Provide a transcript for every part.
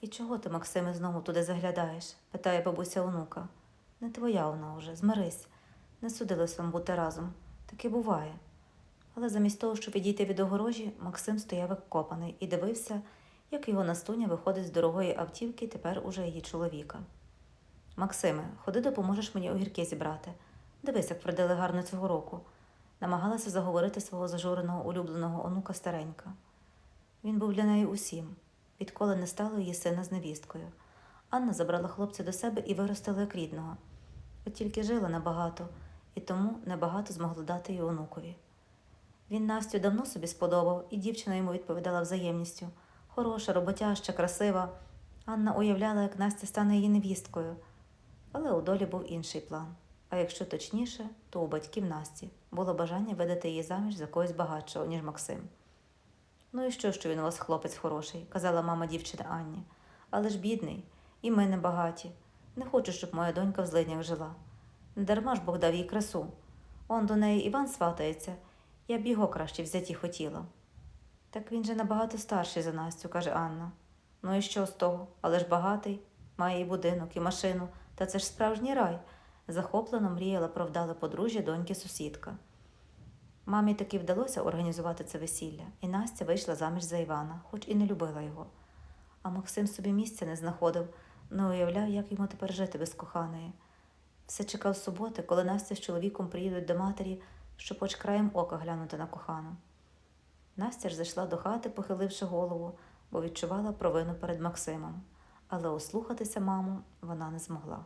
І чого ти, Максиме, знову туди заглядаєш? питає бабуся онука. Не твоя вона уже, змирись. Не судилось вам бути разом. Таке буває. Але замість того, щоб відійти від огорожі, Максим стояв як копаний і дивився, як його настуня виходить з дорогої автівки тепер уже її чоловіка. Максиме, ходи допоможеш мені огірки зібрати. Дивись, як вродили гарно цього року. Намагалася заговорити свого зажуреного улюбленого онука старенька. Він був для неї усім, відколи не стало її сина з невісткою. Анна забрала хлопця до себе і виростила як рідного. От тільки жила небагато, і тому небагато змогла дати й онукові. Він Настю давно собі сподобав, і дівчина йому відповідала взаємністю. Хороша, роботяща, красива. Анна уявляла, як Настя стане її невісткою. Але у долі був інший план. А якщо точніше, то у батьків Насті було бажання видати її заміж за когось багатшого, ніж Максим. Ну і що, що він у вас хлопець хороший, казала мама дівчини Анні. Але ж бідний, і ми не багаті. Не хочу, щоб моя донька в злиднях жила. Не дарма ж Бог дав їй красу. Он до неї Іван сватається, я б його краще взяті хотіла. Так він же набагато старший за Настю, каже Анна. Ну і що з того? Але ж багатий, має і будинок, і машину, та це ж справжній рай. Захоплено мріяла про вдале подружжя доньки сусідка. Мамі таки вдалося організувати це весілля, і Настя вийшла заміж за Івана, хоч і не любила його. А Максим собі місця не знаходив, не уявляв, як йому тепер жити без коханої. Все чекав суботи, коли Настя з чоловіком приїдуть до матері, щоб хоч краєм ока глянути на кохану. Настя ж зайшла до хати, похиливши голову, бо відчувала провину перед Максимом, але ослухатися маму вона не змогла.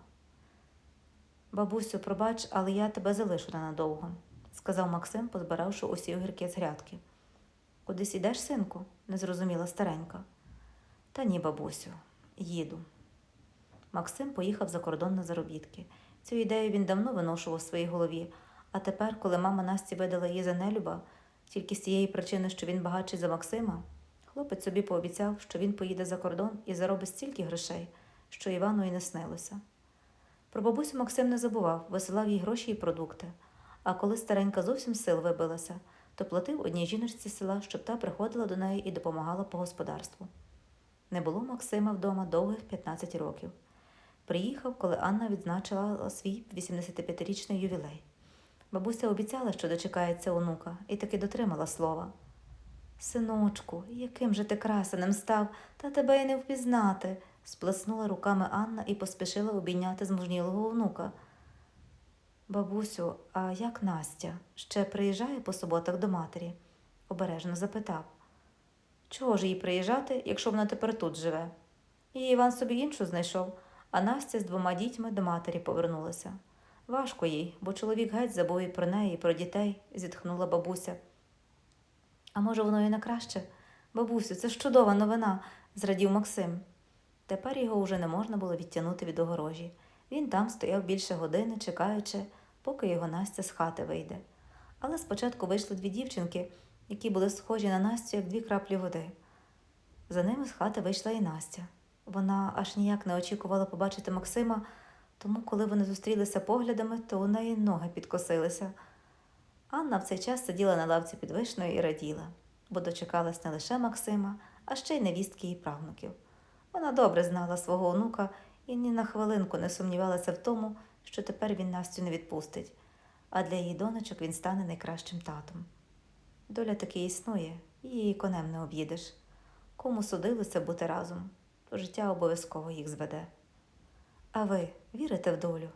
Бабусю, пробач, але я тебе залишу ненадовго, сказав Максим, позбиравши усі огірки з грядки. Кудись ідеш, синку? не зрозуміла старенька. Та ні, бабусю, їду. Максим поїхав за кордон на заробітки. Цю ідею він давно виношував в своїй голові, а тепер, коли мама Насті видала її за нелюба, тільки з тієї причини, що він багатший за Максима, хлопець собі пообіцяв, що він поїде за кордон і заробить стільки грошей, що Івану і не снилося. Про бабусю Максим не забував, висилав їй гроші і продукти. А коли старенька зовсім сил вибилася, то платив одній жіночці села, щоб та приходила до неї і допомагала по господарству. Не було Максима вдома довгих 15 років. Приїхав, коли Анна відзначила свій 85-річний ювілей. Бабуся обіцяла, що дочекається онука, і таки дотримала слова. Синочку, яким же ти красеним став, та тебе й не впізнати, сплеснула руками Анна і поспішила обійняти змужнілого онука. Бабусю, а як Настя? Ще приїжджає по суботах до матері? обережно запитав. Чого ж їй приїжджати, якщо вона тепер тут живе? І Іван собі іншу знайшов, а Настя з двома дітьми до матері повернулася. Важко їй, бо чоловік геть забув і про неї, і про дітей, зітхнула бабуся. А може, воно і на краще? Бабусю, це ж чудова новина, зрадів Максим. Тепер його вже не можна було відтягнути від огорожі. Він там стояв більше години, чекаючи, поки його Настя з хати вийде. Але спочатку вийшли дві дівчинки, які були схожі на Настю, як дві краплі води. За ними з хати вийшла і Настя. Вона аж ніяк не очікувала побачити Максима, тому, коли вони зустрілися поглядами, то у неї ноги підкосилися. Анна в цей час сиділа на лавці під вишнею і раділа, бо дочекалась не лише Максима, а ще й невістки і правнуків. Вона добре знала свого онука і ні на хвилинку не сумнівалася в тому, що тепер він Настю не відпустить, а для її донечок він стане найкращим татом. Доля таки існує, її конем не об'їдеш. Кому судилося бути разом, то життя обов'язково їх зведе. А ви вірите в долю?